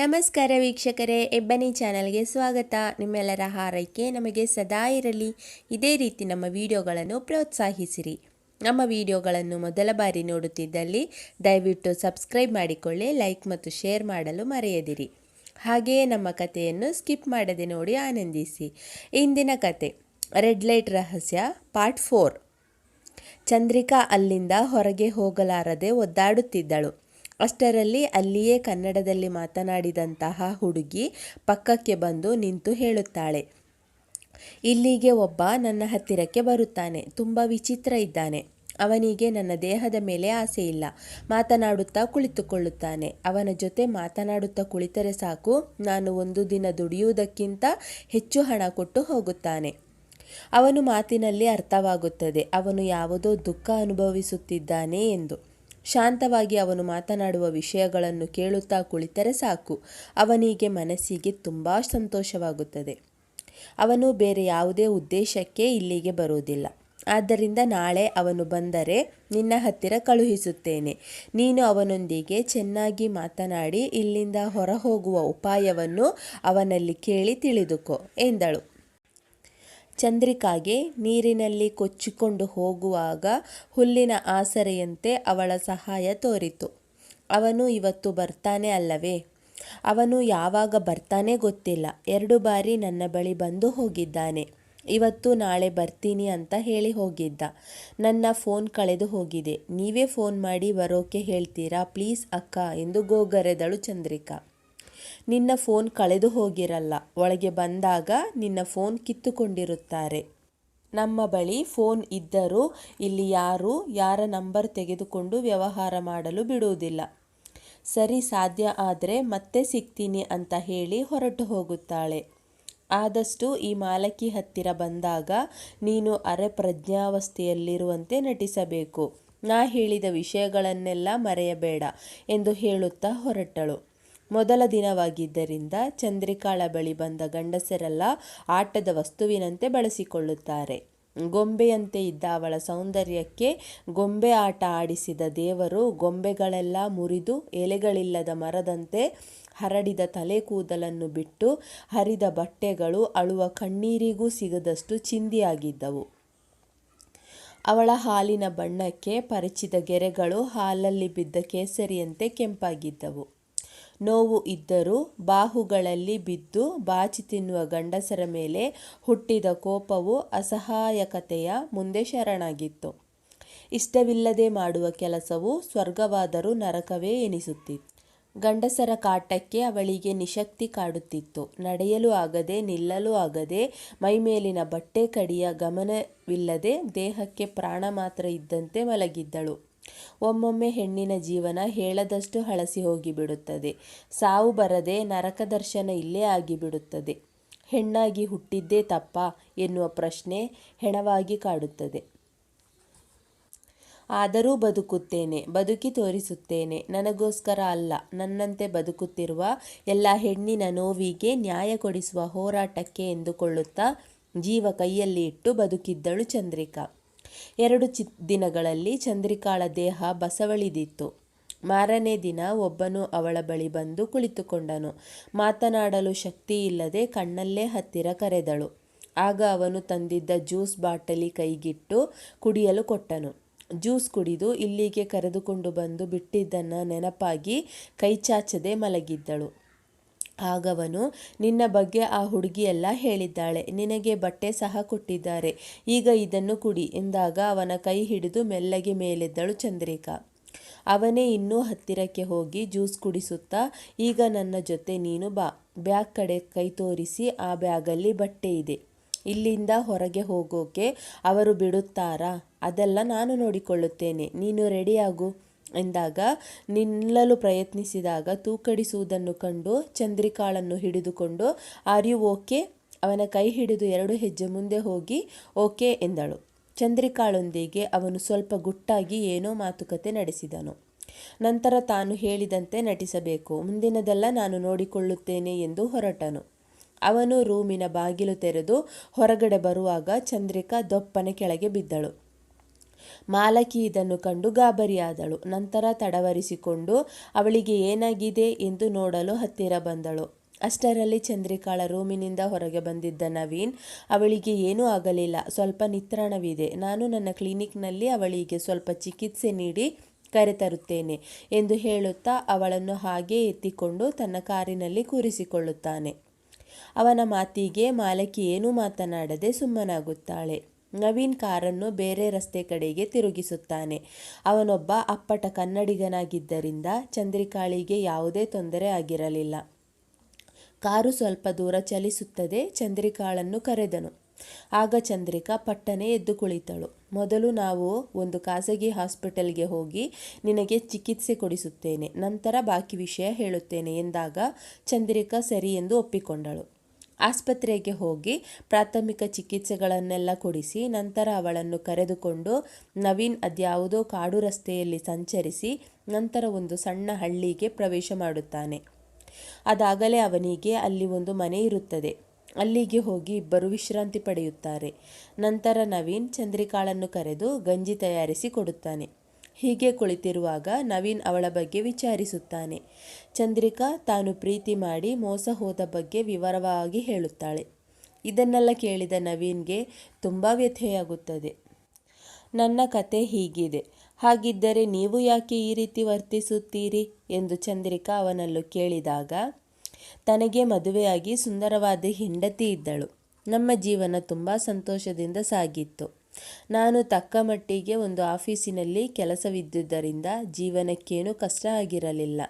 ನಮಸ್ಕಾರ ವೀಕ್ಷಕರೇ, ಎಬ್ಬನಿ ಚಾನಲ್ಗೆ ಸ್ವಾಗತ. ನಿಮ್ಮೆಲ್ಲರ ಹಾರೈಕೆ ನಮಗೆ ಸದಾ ಇರಲಿ. ಇದೇ ರೀತಿ ನಮ್ಮ ವಿಡಿಯೋಗಳನ್ನು ಪ್ರೋತ್ಸಾಹಿಸಿರಿ. ನಮ್ಮ ವಿಡಿಯೋಗಳನ್ನು ಮೊದಲ ಬಾರಿ ನೋಡುತ್ತಿದ್ದಲ್ಲಿ ದಯವಿಟ್ಟು ಸಬ್ಸ್ಕ್ರೈಬ್ ಮಾಡಿಕೊಳ್ಳಿ, ಲೈಕ್ ಮತ್ತು ಶೇರ್ ಮಾಡಲು ಮರೆಯದಿರಿ. ಹಾಗೆಯೇ ನಮ್ಮ ಕಥೆಯನ್ನು ಸ್ಕಿಪ್ ಮಾಡದೆ ನೋಡಿ ಆನಂದಿಸಿ. ಇಂದಿನ ಕತೆ ರೆಡ್ ಲೈಟ್ ರಹಸ್ಯ, ಪಾರ್ಟ್ ಫೋರ್. ಚಂದ್ರಿಕಾ ಅಲ್ಲಿಂದ ಹೊರಗೆ ಹೋಗಲಾರದೆ ಒದ್ದಾಡುತ್ತಿದ್ದಳು. ಅಷ್ಟರಲ್ಲಿ ಅಲ್ಲಿಯೇ ಕನ್ನಡದಲ್ಲಿ ಮಾತನಾಡಿದಂತಹ ಹುಡುಗಿ ಪಕ್ಕಕ್ಕೆ ಬಂದು ನಿಂತು ಹೇಳುತ್ತಾಳೆ. ಇಲ್ಲಿಗೆ ಒಬ್ಬ ನನ್ನ ಹತ್ತಿರಕ್ಕೆ ಬರುತ್ತಾನೆ. ತುಂಬ ವಿಚಿತ್ರ ಇದ್ದಾನೆ. ಅವನಿಗೆ ನನ್ನ ದೇಹದ ಮೇಲೆ ಆಸೆ ಇಲ್ಲ. ಮಾತನಾಡುತ್ತಾ ಕುಳಿತುಕೊಳ್ಳುತ್ತಾನೆ. ಅವನ ಜೊತೆ ಮಾತನಾಡುತ್ತಾ ಕುಳಿತರೆ ಸಾಕು. ನಾನು ಒಂದು ದಿನ ದುಡಿಯುವುದಕ್ಕಿಂತ ಹೆಚ್ಚು ಹಣ ಕೊಟ್ಟು ಹೋಗುತ್ತಾನೆ. ಅವನು ಮಾತಿನಲ್ಲಿ ಅರ್ಥವಾಗುತ್ತದೆ. ಅವನು ಯಾವುದೋ ದುಃಖ ಅನುಭವಿಸುತ್ತಿದ್ದಾನೆ ಎಂದು. ಶಾಂತವಾಗಿ ಅವನು ಮಾತನಾಡುವ ವಿಷಯಗಳನ್ನು ಕೇಳುತ್ತಾ ಕುಳಿತರೆ ಸಾಕು. ಅವನಿಗೆ ಮನಸ್ಸಿಗೆ ತುಂಬ ಸಂತೋಷವಾಗುತ್ತದೆ. ಅವನು ಬೇರೆ ಯಾವುದೇ ಉದ್ದೇಶಕ್ಕೆ ಇಲ್ಲಿಗೆ ಬರುವುದಿಲ್ಲ. ಆದ್ದರಿಂದ ನಾಳೆ ಅವನು ಬಂದರೆ ನಿನ್ನ ಹತ್ತಿರ ಕಳುಹಿಸುತ್ತೇನೆ. ನೀನು ಅವನೊಂದಿಗೆ ಚೆನ್ನಾಗಿ ಮಾತನಾಡಿ ಇಲ್ಲಿಂದ ಹೊರಹೋಗುವ ಉಪಾಯವನ್ನು ಅವನಲ್ಲಿ ಕೇಳಿ ತಿಳಿದುಕೋ ಎಂದಳು. ಚಂದ್ರಿಕಾಗೆ ನೀರಿನಲ್ಲಿ ಕೊಚ್ಚಿಕೊಂಡು ಹೋಗುವಾಗ ಹುಲ್ಲಿನ ಆಸರೆಯಂತೆ ಅವಳ ಸಹಾಯ ತೋರಿತು. ಅವನು ಇವತ್ತು ಬರ್ತಾನೆ ಅಲ್ಲವೇ? ಅವನು ಯಾವಾಗ ಬರ್ತಾನೆ ಗೊತ್ತಿಲ್ಲ. ಎರಡು ಬಾರಿ ನನ್ನ ಬಳಿ ಬಂದು ಹೋಗಿದ್ದಾನೆ. ಇವತ್ತು ನಾಳೆ ಬರ್ತೀನಿ ಅಂತ ಹೇಳಿ ಹೋಗಿದ್ದ. ನನ್ನ ಫೋನ್ ಕಳೆದು ಹೋಗಿದೆ. ನೀವೇ ಫೋನ್ ಮಾಡಿ ಬರೋಕೆ ಹೇಳ್ತೀರಾ? ಪ್ಲೀಸ್ ಅಕ್ಕ ಎಂದು ಗೋಗರೆದಳು ಚಂದ್ರಿಕಾ. ನಿನ್ನ ಫೋನ್ ಕಳೆದು ಹೋಗಿರಲ್ಲ. ಒಳಗೆ ಬಂದಾಗ ನಿನ್ನ ಫೋನ್ ಕಿತ್ತುಕೊಂಡಿರುತ್ತಾರೆ. ನಮ್ಮ ಬಳಿ ಫೋನ್ ಇದ್ದರೂ ಇಲ್ಲಿ ಯಾರು ಯಾರ ನಂಬರ್ ತೆಗೆದುಕೊಂಡು ವ್ಯವಹಾರ ಮಾಡಲು ಬಿಡುವುದಿಲ್ಲ. ಸರಿ, ಸಾಧ್ಯ ಆದರೆ ಮತ್ತೆ ಸಿಗ್ತೀನಿ ಅಂತ ಹೇಳಿ ಹೊರಟು ಹೋಗುತ್ತಾಳೆ. ಆದಷ್ಟು ಈ ಮಾಲಕಿ ಹತ್ತಿರ ಬಂದಾಗ ನೀನು ಅರೆ ಪ್ರಜ್ಞಾವಸ್ಥೆಯಲ್ಲಿರುವಂತೆ ನಟಿಸಬೇಕು. ನಾ ಹೇಳಿದ ವಿಷಯಗಳನ್ನೆಲ್ಲ ಮರೆಯಬೇಡ ಎಂದು ಹೇಳುತ್ತಾ ಹೊರಟಳು. ಮೊದಲ ದಿನವಾಗಿದ್ದರಿಂದ ಚಂದ್ರಿಕಾಳ ಬಳಿ ಬಂದ ಗಂಡಸರೆಲ್ಲ ಆಟದ ವಸ್ತುವಿನಂತೆ ಬಳಸಿಕೊಳ್ಳುತ್ತಾರೆ. ಗೊಂಬೆಯಂತೆ ಇದ್ದ ಅವಳ ಸೌಂದರ್ಯಕ್ಕೆ ಗೊಂಬೆ ಆಟ ಆಡಿಸಿದ ದೇವರು ಗೊಂಬೆಗಳೆಲ್ಲ ಮುರಿದು ಎಲೆಗಳಿಲ್ಲದ ಮರದಂತೆ ಹರಡಿದ ತಲೆ ಕೂದಲನ್ನು ಬಿಟ್ಟು ಹರಿದ ಬಟ್ಟೆಗಳು ಅಳುವ ಕಣ್ಣೀರಿಗೂ ಸಿಗದಷ್ಟು ಚಿಂದಿಯಾಗಿದ್ದವು. ಅವಳ ಹಾಲಿನ ಬಣ್ಣಕ್ಕೆ ಪರಿಚಿದ ಗೆರೆಗಳು ಹಾಲಲ್ಲಿ ಬಿದ್ದ ಕೇಸರಿಯಂತೆ ಕೆಂಪಾಗಿದ್ದವು. ನೋವು ಇದ್ದರೂ ಬಾಹುಗಳಲ್ಲಿ ಬಿದ್ದು ಬಾಚಿ ತಿನ್ನುವ ಗಂಡಸರ ಮೇಲೆ ಹುಟ್ಟಿದ ಕೋಪವು ಅಸಹಾಯಕತೆಯ ಮುಂದೆ ಶರಣಾಗಿತ್ತು. ಇಷ್ಟವಿಲ್ಲದೆ ಮಾಡುವ ಕೆಲಸವು ಸ್ವರ್ಗವಾದರೂ ನರಕವೇ ಎನಿಸುತ್ತಿತ್ತು. ಗಂಡಸರ ಕಾಟಕ್ಕೆ ಅವಳಿಗೆ ನಿಶಕ್ತಿ ಕಾಡುತ್ತಿತ್ತು. ನಡೆಯಲು ಆಗದೆ, ನಿಲ್ಲಲು ಆಗದೆ, ಮೈಮೇಲಿನ ಬಟ್ಟೆ ಕಡಿಯ ಗಮನವಿಲ್ಲದೆ ದೇಹಕ್ಕೆ ಪ್ರಾಣ ಮಾತ್ರ ಇದ್ದಂತೆ ಮಲಗಿದ್ದಳು. ಒಮ್ಮೊಮ್ಮೆ ಹೆಣ್ಣಿನ ಜೀವನ ಹೇಳದಷ್ಟು ಹಳಸಿ ಹೋಗಿಬಿಡುತ್ತದೆ. ಸಾವು ಬರದೆ ನರಕ ದರ್ಶನ ಇಲ್ಲೇ ಆಗಿಬಿಡುತ್ತದೆ. ಹೆಣ್ಣಾಗಿ ಹುಟ್ಟಿದ್ದೇ ತಪ್ಪ ಎನ್ನುವ ಪ್ರಶ್ನೆ ಹೆಣವಾಗಿ ಕಾಡುತ್ತದೆ. ಆದರೂ ಬದುಕುತ್ತೇನೆ, ಬದುಕಿ ತೋರಿಸುತ್ತೇನೆ. ನನಗೋಸ್ಕರ ಅಲ್ಲ, ನನ್ನಂತೆ ಬದುಕುತ್ತಿರುವ ಎಲ್ಲ ಹೆಣ್ಣಿನ ನೋವಿಗೆ ನ್ಯಾಯ ಕೊಡಿಸುವ ಹೋರಾಟಕ್ಕೆ ಎಂದುಕೊಳ್ಳುತ್ತಾ ಜೀವ ಕೈಯಲ್ಲಿ ಇಟ್ಟು ಬದುಕಿದ್ದಳು ಚಂದ್ರಿಕಾ. ಎರಡು ಚಿ ದಿನಗಳಲ್ಲಿ ಚಂದ್ರಿಕಾಳ ದೇಹ ಬಸವಳಿದಿತ್ತು. ಮಾರನೇ ದಿನ ಒಬ್ಬನು ಅವಳ ಬಳಿ ಬಂದು ಕುಳಿತುಕೊಂಡನು. ಮಾತನಾಡಲು ಶಕ್ತಿ ಇಲ್ಲದೆ ಕಣ್ಣಲ್ಲೇ ಹತ್ತಿರ ಕರೆದಳು. ಆಗ ಅವನು ತಂದಿದ್ದ ಜ್ಯೂಸ್ ಬಾಟಲಿ ಕೈಗಿಟ್ಟು ಕುಡಿಯಲು ಕೊಟ್ಟನು. ಜ್ಯೂಸ್ ಕುಡಿದು ಇಲ್ಲಿಗೆ ಕರೆದುಕೊಂಡು ಬಂದು ಬಿಟ್ಟಿದ್ದನ್ನು ನೆನಪಾಗಿ ಕೈಚಾಚದೆ ಮಲಗಿದ್ದಳು. ಆಗವನು. ನಿನ್ನ ಬಗ್ಗೆ ಆ ಹುಡುಗಿಯೆಲ್ಲ ಹೇಳಿದ್ದಾಳೆ. ನಿನಗೆ ಬಟ್ಟೆ ಸಹ ಕೊಟ್ಟಿದ್ದಾರೆ. ಈಗ ಇದನ್ನು ಕುಡಿ ಎಂದಾಗ ಅವನ ಕೈ ಹಿಡಿದು ಮೆಲ್ಲಗೆ ಮೇಲೆದ್ದಳು ಚಂದ್ರಿಕಾ. ಅವನೇ ಇನ್ನೂ ಹತ್ತಿರಕ್ಕೆ ಹೋಗಿ ಜ್ಯೂಸ್ ಕುಡಿಸುತ್ತಾ, ಈಗ ನನ್ನ ಜೊತೆ ನೀನು ಬಾ. ಬ್ಯಾಗ್ ಕಡೆ ಕೈ ತೋರಿಸಿ ಆ ಬ್ಯಾಗಲ್ಲಿ ಬಟ್ಟೆ ಇದೆ. ಇಲ್ಲಿಂದ ಹೊರಗೆ ಹೋಗೋಕೆ ಅವರು ಬಿಡುತ್ತಾರಾ? ಅದೆಲ್ಲ ನಾನು ನೋಡಿಕೊಳ್ಳುತ್ತೇನೆ. ನೀನು ರೆಡಿಯಾಗು. ಎಂದಾಗ, ನಿಲ್ಲಲು ಪ್ರಯತ್ನಿಸಿದಾಗ ತೂಕಡಿಸುವುದನ್ನು ಕಂಡು ಚಂದ್ರಿಕಾಳನ್ನು ಹಿಡಿದುಕೊಂಡು ಆರ್ ಯು ಓಕೆ. ಅವನ ಕೈ ಹಿಡಿದು ಎರಡು ಹೆಜ್ಜೆ ಮುಂದೆ ಹೋಗಿ, ಓಕೆ ಎಂದಳು. ಚಂದ್ರಿಕಾಳೊಂದಿಗೆ ಅವನು ಸ್ವಲ್ಪ ಗುಟ್ಟಾಗಿ ಏನೋ ಮಾತುಕತೆ ನಡೆಸಿದನು. ನಂತರ ತಾನು ಹೇಳಿದಂತೆ ನಟಿಸಬೇಕು. ಮುಂದಿನದೆಲ್ಲ ನಾನು ನೋಡಿಕೊಳ್ಳುತ್ತೇನೆ ಎಂದು ಹೊರಟನು. ಅವನು ರೂಮಿನ ಬಾಗಿಲು ತೆರೆದು ಹೊರಗಡೆ ಬರುವಾಗ ಚಂದ್ರಿಕಾ ದೊಪ್ಪನೆ ಕೆಳಗೆ ಬಿದ್ದಳು. ಮಾಲಕಿ ಇದನ್ನು ಕಂಡು ಗಾಬರಿಯಾದಳು. ನಂತರ ತಡವರಿಸಿಕೊಂಡು, ಅವಳಿಗೆ ಏನಾಗಿದೆ ಎಂದು ನೋಡಲು ಹತ್ತಿರ ಬಂದಳು. ಅಷ್ಟರಲ್ಲಿ ಚಂದ್ರಿಕಾಳ ರೂಮಿನಿಂದ ಹೊರಗೆ ಬಂದಿದ್ದ ನವೀನ್, ಅವಳಿಗೆ ಏನೂ ಆಗಲಿಲ್ಲ. ಸ್ವಲ್ಪ ನಿತ್ರಾಣವಿದೆ. ನಾನು ನನ್ನ ಕ್ಲಿನಿಕ್ನಲ್ಲಿ ಅವಳಿಗೆ ಸ್ವಲ್ಪ ಚಿಕಿತ್ಸೆ ನೀಡಿ ಕರೆತರುತ್ತೇನೆ ಎಂದು ಹೇಳುತ್ತಾ ಅವಳನ್ನು ಹಾಗೆ ಎತ್ತಿಕೊಂಡು ತನ್ನ ಕಾರಿನಲ್ಲಿ ಕೂರಿಸಿಕೊಳ್ಳುತ್ತಾನೆ. ಅವನ ಮಾತಿಗೆ ಮಾಲಕಿ ಏನೂ ಮಾತನಾಡದೆ ಸುಮ್ಮನಾಗುತ್ತಾಳೆ. ನವೀನ್ ಕಾರನ್ನು ಬೇರೆ ರಸ್ತೆ ಕಡೆಗೆ ತಿರುಗಿಸುತ್ತಾನೆ. ಅವನೊಬ್ಬ ಅಪ್ಪಟ ಕನ್ನಡಿಗನಾಗಿದ್ದರಿಂದ ಚಂದ್ರಿಕಾಳಿಗೆ ಯಾವುದೇ ತೊಂದರೆ ಆಗಿರಲಿಲ್ಲ. ಕಾರು ಸ್ವಲ್ಪ ದೂರ ಚಲಿಸುತ್ತದೆ, ಚಂದ್ರಿಕಾಳನ್ನು ಕರೆದನು. ಆಗ ಚಂದ್ರಿಕಾ ಪಟ್ಟನೆ ಎದ್ದು ಕುಳಿತಳು. ಮೊದಲು ನಾವು ಒಂದು ಖಾಸಗಿ ಹಾಸ್ಪಿಟಲ್ಗೆ ಹೋಗಿ ನಿನಗೆ ಚಿಕಿತ್ಸೆ ಕೊಡಿಸುತ್ತೇನೆ, ನಂತರ ಬಾಕಿ ವಿಷಯ ಹೇಳುತ್ತೇನೆ ಎಂದಾಗ ಚಂದ್ರಿಕಾ ಸರಿ ಎಂದು ಒಪ್ಪಿಕೊಂಡಳು. ಆಸ್ಪತ್ರೆಗೆ ಹೋಗಿ ಪ್ರಾಥಮಿಕ ಚಿಕಿತ್ಸೆಗಳನ್ನೆಲ್ಲ ಕೊಡಿಸಿ ನಂತರ ಅವಳನ್ನು ಕರೆದುಕೊಂಡು ನವೀನ್ ಅದ್ಯಾವುದೋ ಕಾಡು ರಸ್ತೆಯಲ್ಲಿ ಸಂಚರಿಸಿ ನಂತರ ಒಂದು ಸಣ್ಣ ಹಳ್ಳಿಗೆ ಪ್ರವೇಶ ಮಾಡುತ್ತಾನೆ. ಅದಾಗಲೇ ಅವನಿಗೆ ಅಲ್ಲಿ ಒಂದು ಮನೆ ಇರುತ್ತದೆ. ಅಲ್ಲಿಗೆ ಹೋಗಿ ಇಬ್ಬರು ವಿಶ್ರಾಂತಿ ಪಡೆಯುತ್ತಾರೆ. ನಂತರ ನವೀನ್ ಚಂದ್ರಿಕಾಳನ್ನು ಕರೆದು ಗಂಜಿ ತಯಾರಿಸಿ ಕೊಡುತ್ತಾನೆ. ಹೀಗೆ ಕುಳಿತಿರುವಾಗ ನವೀನ್ ಅವಳ ಬಗ್ಗೆ ವಿಚಾರಿಸುತ್ತಾನೆ. ಚಂದ್ರಿಕಾ ತಾನು ಪ್ರೀತಿ ಮಾಡಿ ಮೋಸ ಹೋದ ಬಗ್ಗೆ ವಿವರವಾಗಿ ಹೇಳುತ್ತಾಳೆ. ಇದನ್ನೆಲ್ಲ ಕೇಳಿದ ನವೀನ್ಗೆ ತುಂಬ ವ್ಯಥೆಯಾಗುತ್ತದೆ. ನನ್ನ ಕತೆ ಹೀಗಿದೆ. ಹಾಗಿದ್ದರೆ ನೀವು ಯಾಕೆ ಈ ರೀತಿ ವರ್ತಿಸುತ್ತೀರಿ? ಎಂದು ಚಂದ್ರಿಕಾ ಅವನಲ್ಲೂ ಕೇಳಿದಾಗ, ತನಗೆ ಮದುವೆಯಾಗಿ ಸುಂದರವಾದ ಹೆಂಡತಿ ಇದ್ದಳು. ನಮ್ಮ ಜೀವನ ತುಂಬ ಸಂತೋಷದಿಂದ ಸಾಗಿತ್ತು. ನಾನು ತಕ್ಕ ಮಟ್ಟಿಗೆ ಒಂದು ಆಫೀಸಿನಲ್ಲಿ ಕೆಲಸವಿದ್ದುದರಿಂದ ಜೀವನಕ್ಕೇನು ಕಷ್ಟ ಆಗಿರಲಿಲ್ಲ.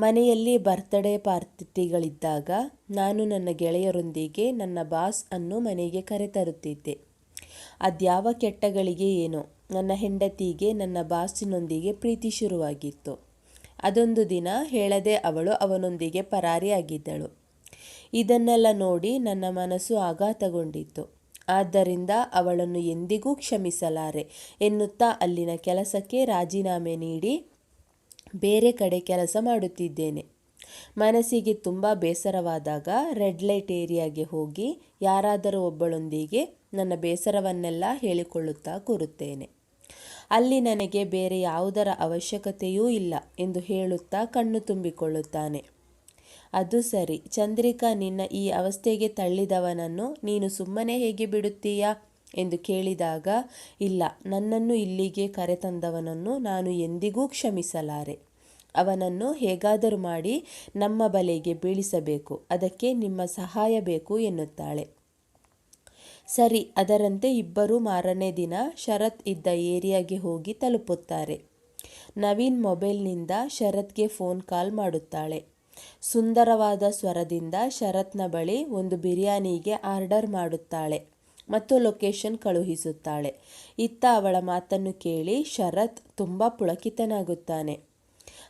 ಮನೆಯಲ್ಲಿ ಬರ್ತ್ಡೇ ಪಾರ್ಟಿಗಳಿದ್ದಾಗ ನಾನು ನನ್ನ ಗೆಳೆಯರೊಂದಿಗೆ ನನ್ನ ಬಾಸ್ ಅನ್ನು ಮನೆಗೆ ಕರೆತರುತ್ತಿದ್ದೆ. ಅದ್ಯಾವ ಕೆಟ್ಟಗಳಿಗೆ ಏನೋ, ನನ್ನ ಹೆಂಡತಿಗೆ ನನ್ನ ಬಾಸಿನೊಂದಿಗೆ ಪ್ರೀತಿ ಶುರುವಾಗಿತ್ತು. ಅದೊಂದು ದಿನ ಹೇಳದೆ ಅವಳು ಅವನೊಂದಿಗೆ ಪರಾರಿಯಾಗಿದ್ದಳು. ಇದನ್ನೆಲ್ಲ ನೋಡಿ ನನ್ನ ಮನಸ್ಸು ಆಘಾತಗೊಂಡಿತ್ತು. ಆದ್ದರಿಂದ ಅವಳನ್ನು ಎಂದಿಗೂ ಕ್ಷಮಿಸಲಾರೆ. ಎನ್ನುತ್ತಾ ಅಲ್ಲಿನ ಕೆಲಸಕ್ಕೆ ರಾಜೀನಾಮೆ ನೀಡಿ ಬೇರೆ ಕಡೆ ಕೆಲಸ ಮಾಡುತ್ತಿದ್ದೇನೆ. ಮನಸ್ಸಿಗೆ ತುಂಬ ಬೇಸರವಾದಾಗ ರೆಡ್ ಲೈಟ್ ಏರಿಯಾಗೆ ಹೋಗಿ ಯಾರಾದರೂ ಒಬ್ಬಳೊಂದಿಗೆ ನನ್ನ ಬೇಸರವನ್ನೆಲ್ಲ ಹೇಳಿಕೊಳ್ಳುತ್ತಾ ಕೂರುತ್ತೇನೆ. ಅಲ್ಲಿ ನನಗೆ ಬೇರೆ ಯಾವುದರ ಅವಶ್ಯಕತೆಯೂ ಇಲ್ಲ ಎಂದು ಹೇಳುತ್ತಾ ಕಣ್ಣು ತುಂಬಿಕೊಳ್ಳುತ್ತಾನೆ. ಅದು ಸರಿ. ಚಂದ್ರಿಕಾ, ನಿನ್ನ ಈ ಅವಸ್ಥೆಗೆ ತಳ್ಳಿದವನನ್ನು ನೀನು ಸುಮ್ಮನೆ ಹೇಗೆ ಬಿಡುತ್ತೀಯಾ? ಎಂದು ಕೇಳಿದಾಗ, ಇಲ್ಲ, ನನ್ನನ್ನು ಇಲ್ಲಿಗೆ ಕರೆತಂದವನನ್ನು ನಾನು ಎಂದಿಗೂ ಕ್ಷಮಿಸಲಾರೆ. ಅವನನ್ನು ಹೇಗಾದರೂ ಮಾಡಿ ನಮ್ಮ ಬಲೆಗೆ ಬೀಳಿಸಬೇಕು. ಅದಕ್ಕೆ ನಿಮ್ಮ ಸಹಾಯ ಬೇಕು ಎನ್ನುತ್ತಾಳೆ. ಸರಿ, ಅದರಂತೆ ಇಬ್ಬರೂ ಮಾರನೇ ದಿನ ಶರತ್ ಇದ್ದ ಏರಿಯಾಗೆ ಹೋಗಿ ತಲುಪುತ್ತಾರೆ. ನವೀನ್ ಮೊಬೈಲ್ನಿಂದ ಶರತ್ಗೆ ಫೋನ್ ಕಾಲ್ ಮಾಡುತ್ತಾಳೆ. ಸುಂದರವಾದ ಸ್ವರದಿಂದ ಶರತ್ನ ಬಳಿ ಒಂದು ಬಿರಿಯಾನಿಗೆ ಆರ್ಡರ್ ಮಾಡುತ್ತಾಳೆ ಮತ್ತು ಲೊಕೇಶನ್ ಕಳುಹಿಸುತ್ತಾಳೆ. ಇತ್ತ ಅವಳ ಮಾತನ್ನು ಕೇಳಿ ಶರತ್ ತುಂಬ ಪುಳಕಿತನಾಗುತ್ತಾನೆ.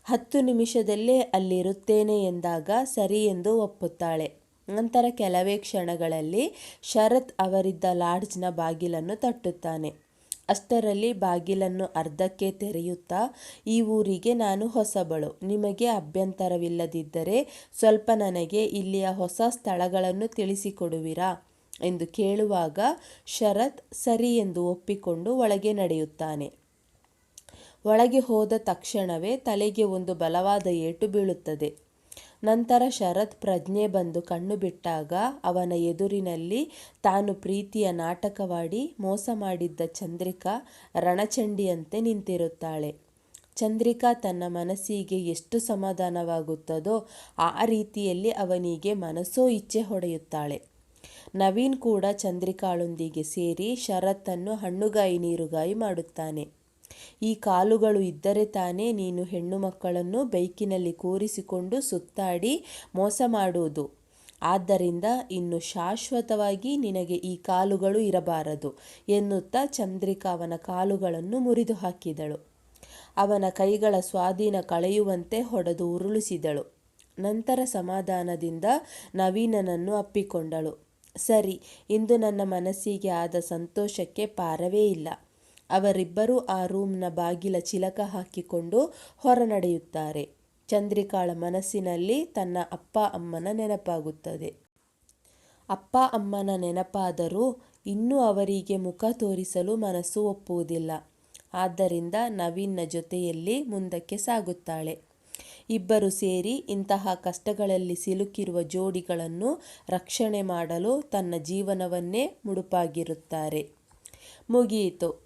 ಹತ್ತು ನಿಮಿಷದಲ್ಲೇ ಅಲ್ಲಿರುತ್ತೇನೆ ಎಂದಾಗ ಸರಿ ಎಂದು ಒಪ್ಪುತ್ತಾಳೆ. ನಂತರ ಕೆಲವೇ ಕ್ಷಣಗಳಲ್ಲಿ ಶರತ್ ಅವರಿದ್ದ ಲಾಡ್ಜ್ನ ಬಾಗಿಲನ್ನು ತಟ್ಟುತ್ತಾನೆ. ಅಷ್ಟರಲ್ಲಿ ಬಾಗಿಲನ್ನು ಅರ್ಧಕ್ಕೆ ತೆರೆಯುತ್ತಾ, ಈ ಊರಿಗೆ ನಾನು ಹೊಸಬಳು. ನಿಮಗೆ ಅಭ್ಯಂತರವಿಲ್ಲದಿದ್ದರೆ ಸ್ವಲ್ಪ ನನಗೆ ಇಲ್ಲಿಯ ಹೊಸ ಸ್ಥಳಗಳನ್ನು ತಿಳಿಸಿಕೊಡುವಿರಾ ಎಂದು ಕೇಳುವಾಗ ಶರತ್ ಸರಿ ಎಂದು ಒಪ್ಪಿಕೊಂಡು ಒಳಗೆ ನಡೆಯುತ್ತಾನೆ. ಒಳಗೆ ಹೋದ ತಕ್ಷಣವೇ ತಲೆಗೆ ಒಂದು ಬಲವಾದ ಏಟು ಬೀಳುತ್ತದೆ. ನಂತರ ಶರತ್ ಪ್ರಜ್ಞೆ ಬಂದು ಕಣ್ಣು ಬಿಟ್ಟಾಗ ಅವನ ಎದುರಿನಲ್ಲಿ ತಾನು ಪ್ರೀತಿಯ ನಾಟಕವಾಡಿ ಮೋಸ ಮಾಡಿದ್ದ ಚಂದ್ರಿಕಾ ರಣಚಂಡಿಯಂತೆ ನಿಂತಿರುತ್ತಾಳೆ. ಚಂದ್ರಿಕಾ ತನ್ನ ಮನಸ್ಸಿಗೆ ಎಷ್ಟು ಸಮಾಧಾನವಾಗುತ್ತದೋ ಆ ರೀತಿಯಲ್ಲಿ ಅವನಿಗೆ ಮನಸ್ಸೋ ಇಚ್ಛೆ ಹೊಡೆಯುತ್ತಾಳೆ. ನವೀನ್ ಕೂಡ ಚಂದ್ರಿಕಾಳೊಂದಿಗೆ ಸೇರಿ ಶರತ್ತನ್ನು ಹಣ್ಣುಗಾಯಿ ನೀರುಗಾಯಿ ಮಾಡುತ್ತಾನೆ. ಈ ಕಾಲುಗಳು ಇದ್ದರೆ ತಾನೇ ನೀನು ಹೆಣ್ಣು ಮಕ್ಕಳನ್ನು ಬೈಕಿನಲ್ಲಿ ಕೂರಿಸಿಕೊಂಡು ಸುತ್ತಾಡಿ ಮೋಸ ಮಾಡುವುದು. ಆದ್ದರಿಂದ ಇನ್ನು ಶಾಶ್ವತವಾಗಿ ನಿನಗೆ ಈ ಕಾಲುಗಳು ಇರಬಾರದು ಎನ್ನುತ್ತಾ ಚಂದ್ರಿಕಾ ಅವನ ಕಾಲುಗಳನ್ನು ಮುರಿದು ಹಾಕಿದಳು ಅವನ ಕೈಗಳ ಸ್ವಾಧೀನ ಕಳೆಯುವಂತೆ ಹೊಡೆದು ಉರುಳಿಸಿದಳು. ನಂತರ ಸಮಾಧಾನದಿಂದ ನವೀನನನ್ನು ಅಪ್ಪಿಕೊಂಡಳು. ಸರಿ, ಇಂದು ನನ್ನ ಮನಸ್ಸಿಗೆ ಆದ ಸಂತೋಷಕ್ಕೆ ಪಾರವೇ ಇಲ್ಲ. ಅವರಿಬ್ಬರೂ ಆ ರೂಮ್ನ ಬಾಗಿಲ ಚಿಲಕ ಹಾಕಿಕೊಂಡು ಹೊರ ನಡೆಯುತ್ತಾರೆ ಚಂದ್ರಿಕಾಳ ಮನಸ್ಸಿನಲ್ಲಿ ತನ್ನ ಅಪ್ಪ ಅಮ್ಮನ ನೆನಪಾಗುತ್ತದೆ. ಅಪ್ಪ ಅಮ್ಮನ ನೆನಪಾದರೂ ಇನ್ನೂ ಅವರಿಗೆ ಮುಖ ತೋರಿಸಲು ಮನಸ್ಸು ಒಪ್ಪುವುದಿಲ್ಲ. ಆದ್ದರಿಂದ ನವೀನ್ನ ಜೊತೆಯಲ್ಲಿ ಮುಂದಕ್ಕೆ ಸಾಗುತ್ತಾಳೆ. ಇಬ್ಬರು ಸೇರಿ ಇಂತಹ ಕಷ್ಟಗಳಲ್ಲಿ ಸಿಲುಕಿರುವ ಜೋಡಿಗಳನ್ನು ರಕ್ಷಣೆ ಮಾಡಲು ತನ್ನ ಜೀವನವನ್ನೇ ಮುಡುಪಾಗಿರುತ್ತಾರೆ. ಮುಗಿಯಿತು